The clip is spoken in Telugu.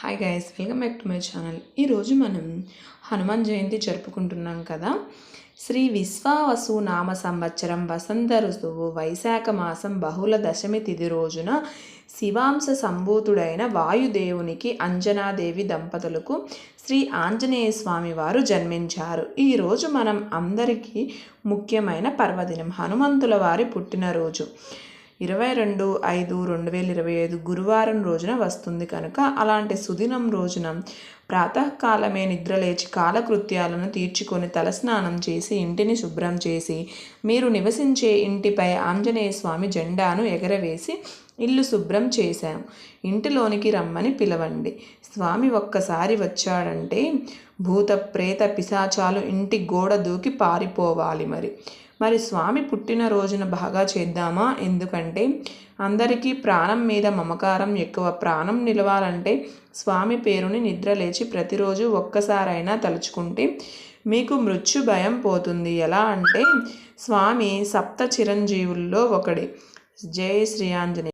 Hi guys welcome back to my channel ఈరోజు మనం హనుమాన్ జయంతి జరుపుకుంటున్నాం కదా. శ్రీ విశ్వావసు నామ సంవత్సరం వసంత ఋతువు వైశాఖ మాసం బహుళ దశమి తిథి రోజున శివాంశ సంభూతుడైన వాయుదేవునికి అంజనాదేవి దంపతులకు శ్రీ ఆంజనేయ స్వామి వారు జన్మించారు. ఈరోజు మనం అందరికీ ముఖ్యమైన పర్వదినం హనుమంతుల వారి పుట్టినరోజు. ఇరవై రెండు ఐదు రెండు వేల ఇరవై ఐదు గురువారం రోజున వస్తుంది కనుక అలాంటి సుదినం రోజున ప్రాతకాలమే నిద్రలేచి కాలకృత్యాలను తీర్చుకొని తలస్నానం చేసి ఇంటిని శుభ్రం చేసి మీరు నివసించే ఇంటిపై ఆంజనేయ స్వామి జెండాను ఎగరవేసి ఇల్లు శుభ్రం చేశాం. ఇంటిలోనికి రమ్మని పిలవండి. స్వామి ఒక్కసారి వచ్చాడంటే భూత ప్రేత పిశాచాలు ఇంటి గోడ దూకి పారిపోవాలి మరి. మరి స్వామి పుట్టినరోజున బాగా చేద్దామా? ఎందుకంటే అందరికీ ప్రాణం మీద మమకారం ఎక్కువ. ప్రాణం నిలవాలంటే స్వామి పేరుని నిద్ర లేచి ప్రతిరోజు ఒక్కసారైనా తలుచుకుంటే మీకు మృత్యు భయం పోతుంది. ఎలా అంటే స్వామి సప్త చిరంజీవుల్లో ఒకడే. జై శ్రీ ఆంజనేయ